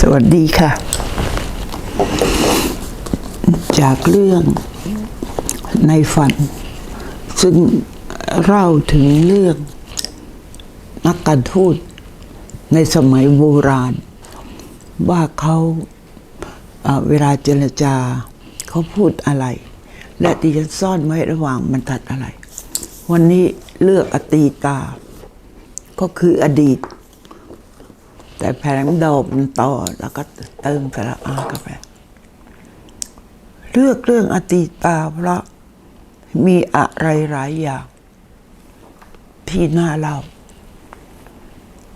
สวัสดีค่ะ จากเรื่องในฝัน ซึ่งเล่าถึงเรื่องนักการทูตในสมัยโบราณ ว่าเขาเวลาเจรจาเขาพูดอะไร และดิฉันซ่อนไว้ระหว่างบรรทัดอะไร วันนี้เลือกอตีตา ก็คืออดีต แต่แผงโดอกมันต่อแล้วก็เติมสระอาเข้าไปเลือกเรื่องอดีตาเพราะมีอะไรหลายอย่างที่น่าเล่า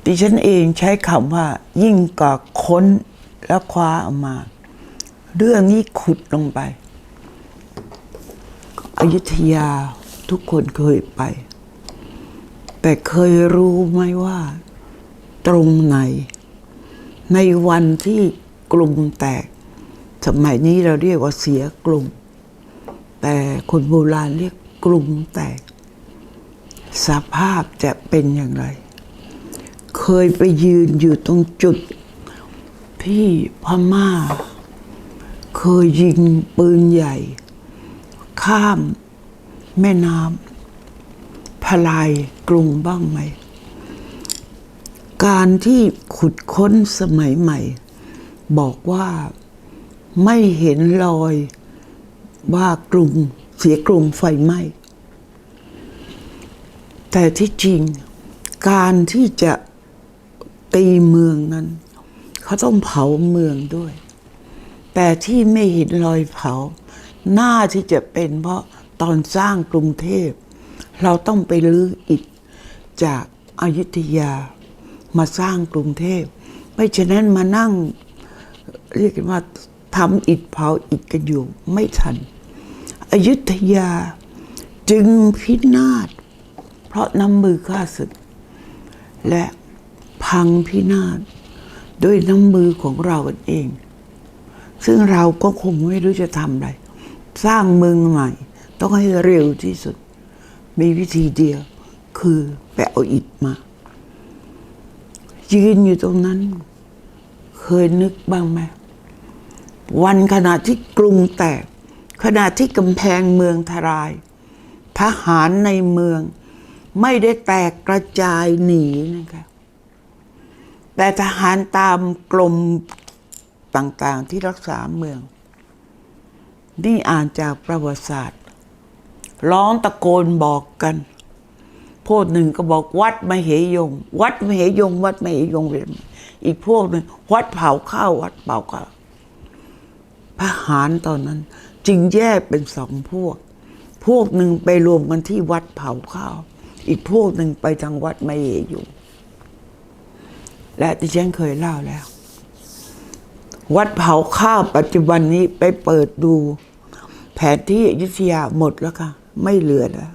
ดิฉันเองใช้คำว่า ยิ่งกว่าค้นแล้วคว้าออกมา เรื่องนี้ขุดลงไปอยุธยาทุกคนเคยไป แต่เคยรู้ไหมว่า ตรงไหน ในวันที่กลุ่มแตก สมัยนี้เราเรียกว่าเสียกลุ่ม แต่คนโบราณเรียกกลุ่มแตก สภาพจะเป็นอย่างไร เคยไปยืนอยู่ตรงจุดที่พม่า เคยยิงปืนใหญ่ ข้ามแม่น้ำพลายกรุงบ้างไหม การที่ขุดค้นสมัยใหม่ บอกว่าไม่เห็นรอยว่ากรุงเสียกรุงไฟไหม้แต่ที่จริงการที่จะตีเมืองนั้น เขาต้องเผาเมืองด้วย แต่ที่ไม่เห็นรอยเผาน่าที่จะเป็นเพราะตอนสร้างกรุงเทพ เราต้องไปลื้ออิฐจากอายุทยา มาสร้างกรุงเทพ ไม่ฉะนั้นมานั่งเรียกันว่าทำอิฐเผาอิฐกันอยู่ไม่ทัน อยุธยาจึงพินาศ เพราะน้ำมือข้าศึก และพังพินาศด้วยน้ำมือของเราเอง ซึ่งเราก็คงไม่รู้จะทำอะไรสร้างเมืองใหม่ ต้องให้เร็วที่สุด มีวิธีเดียวคือไปเอาอิฐมา ยืนอยู่ตรงนั้น เคยนึกบ้างไหมวันขณะที่กรุงแตก ขณะที่กำแพงเมืองทลาย ทหารในเมือง ไม่ได้แตกกระจายหนีนะคะแต่ทหารตามกรมต่างๆที่รักษาเมือง นี่อ่านจากประวัติศาสตร์ ร้องตะโกนบอกกัน พวกหนึ่งก็บอกวัดมเหยง วัดมเหยง วัดมเหยงเป็นอีกพวกหนึ่งวัดเผาข้าววัดเผาข้าวทหารตอนนั้น จึงแยกเป็นสองพวก พวกหนึ่งไปรวมกันที่วัดเผาข้าว อีกพวกหนึ่งไปทางวัดมเหยง และที่ฉันเคยเล่าแล้ว วัดเผาข้าวปัจจุบันนี้ไปเปิดดู แผนที่อยุธยาหมดแล้วค่ะ ไม่เหลือแล้ว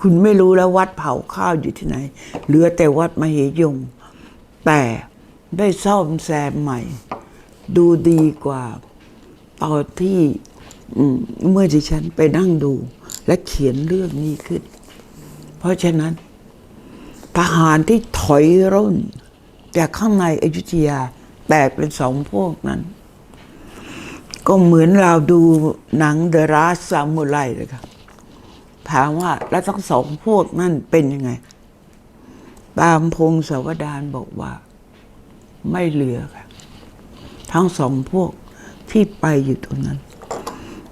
คุณไม่รู้แล้ววัดเผาข้าวอยู่ที่ไหน เหลือแต่วัดมเหยง แต่ได้ซ่อมแซมใหม่ ดูดีกว่าตอนที่เมื่อที่ฉันไปนั่งดู และเขียนเรื่องนี้ขึ้น เพราะฉะนั้น ทหารที่ถอยร่นจากข้างในอยุธยาแตกเป็นสองพวกนั้น ก็เหมือนเราดูหนังเดอะราสซามูไรเลยค่ะ ถามว่าแล้วทั้งสองพวกนั่นเป็นยังไง ตามพงศาวดารบอกว่า ไม่เหลือค่ะ ทั้งสองพวกที่ไปอยู่ตรงนั้น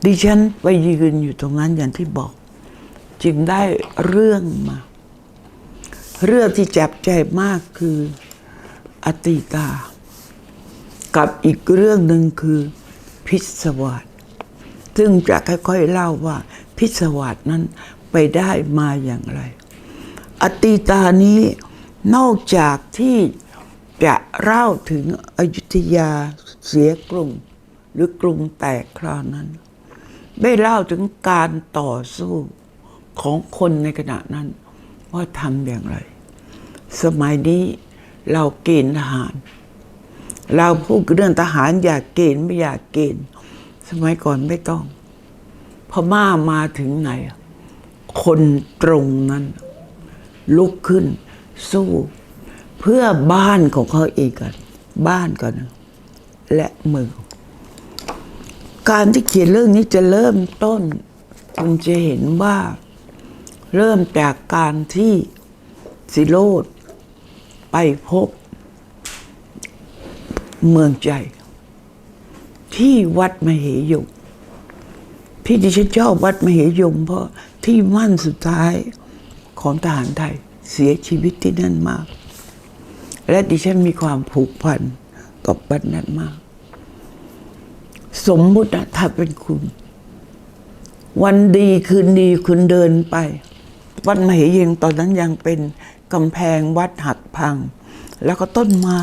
ดิฉันไปยืนอยู่ตรงนั้นอย่างที่บอก จึงได้เรื่องมา เรื่องที่จับใจมากคืออติตา กับอีกเรื่องหนึ่งคือพิศวาสซึ่งจะค่อยๆเล่าว่า พิศวาสนั้นไปได้มาอย่างไร อตีตานี้นอกจากที่จะเล่าถึงอยุธยาเสียกรุงหรือกรุงแตกคราวนั้น ได้เล่าถึงการต่อสู้ของคนในขณะนั้น ว่าทำอย่างไร สมัยนี้เราเกณฑ์ทหาร เราพูดเรื่องทหารอยากเกณฑ์ไม่อยากเกณฑ์ สมัยก่อนไม่ต้อง พม่ามาถึงไหน คนตรงนั้น ลุกขึ้น สู้ เพื่อบ้านของเขาเองกัน บ้านก่อนและเมืองการที่เขียนเรื่องนี้จะเริ่มต้น คุณจะเห็นว่า เริ่มจากการที่สิโรดไปพบ เมืองใจ ที่วัดมเหยง ที่ดิฉันชอบวัดมเหยงเพราะที่มั่นสุดท้ายของทหารไทยเสียชีวิตที่นั่นมาก และดิฉันมีความผูกพันกับวัดนั้นมาก สมมุตินะถ้าเป็นคุณ วันดีคืนดีคุณเดินไป วัดมเหยงตอนนั้นยังเป็นกำแพงวัดหักพัง แล้วก็ต้นไม้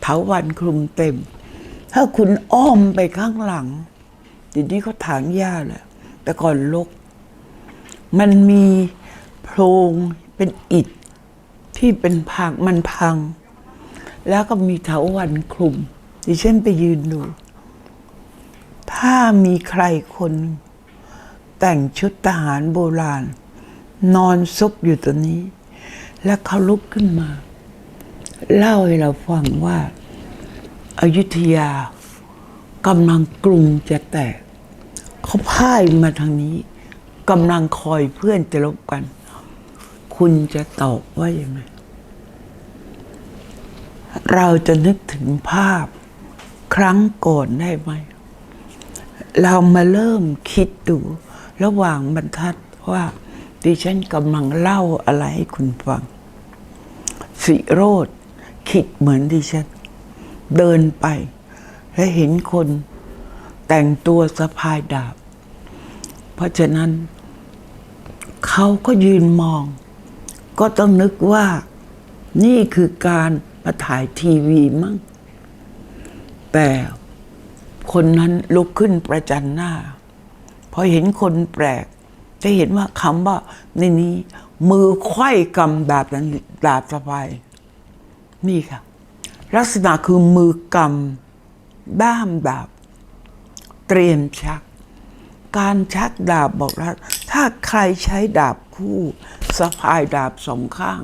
เถาวันคลุมเต็ม ถ้าคุณอ้อมไปข้างหลัง ทีนี้เขาถางหญ้าแหละ แต่ก่อนลก มันมีโพรงเป็นอิฐที่เป็นพังมันพัง แล้วก็มีเถาวันคลุมดิฉันไปยืนดู ถ้ามีใครคน แต่งชุดทหารโบราณ นอนซุกอยู่ตรงนี้ แล้วเขาลุกขึ้นมา เล่าให้เราฟังว่าอายุทยากำลังกรุงจะแตก เขาพ่ายมาทางนี้กำลังคอยเพื่อนจะลบกัน คุณจะตอบว่าอยังไงเราจะนึกถึงภาพครั้งก่อนได้ไหม เรามาเริ่มคิดดูระหว่างบรรทัดว่าดิฉันกำลังเล่าอะไรให้คุณฟัง สิโรธคิดเหมือนดิฉัน เดินไป และเห็นคนแต่งตัวสะพายดาบ เพราะฉะนั้น เขาก็ยืนมอง ก็ต้องนึกว่า นี่คือการมาถ่ายทีวีมั้งแต่คนนั้นลุกขึ้นประจันหน้าพอเห็นคนแปลก จะเห็นว่าคำว่าในนี้ มือไขว้กำดาบนั้นดาบสะพายนี่ค่ะ ลักษณะคือมือกำด้ามดาบ เตรียมชัก การชักดาบบอกว่าถ้าใครใช้ดาบคู่สะพายดาบสองข้าง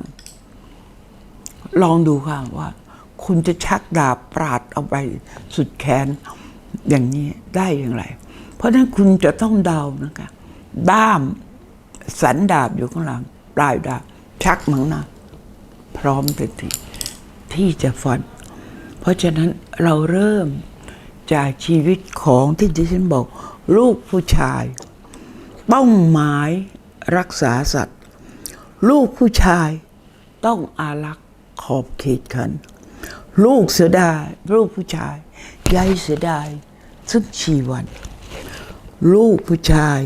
ลองดูค่ะว่า คุณจะชักดาบปราดเอาไปสุดแขนอย่างนี้ได้อย่างไร เพราะฉะนั้นคุณจะต้องเดานะคะด้ามสันดาบอยู่ข้างหลังปลายดาบชักมังหนาพร้อมทันทีที่จะฟัน เพราะฉะนั้นเราเริ่มจากชีวิตของที่ดิฉันบอก ลูกผู้ชาย เป้าหมายรักษาสัตว์ ลูกผู้ชายต้องอารักษ์ขอบเขตขัน ลูกเสียดายลูกผู้ชายยายเสียดายซึ่งชีวัน ลูกผู้ชาย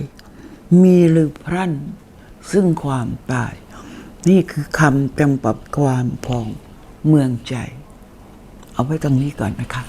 มีหรือพรั่น ซึ่งความตาย นี่คือคำจำปับความพองเมืองใจ เอาไว้ตรงนี้ก่อนนะคะ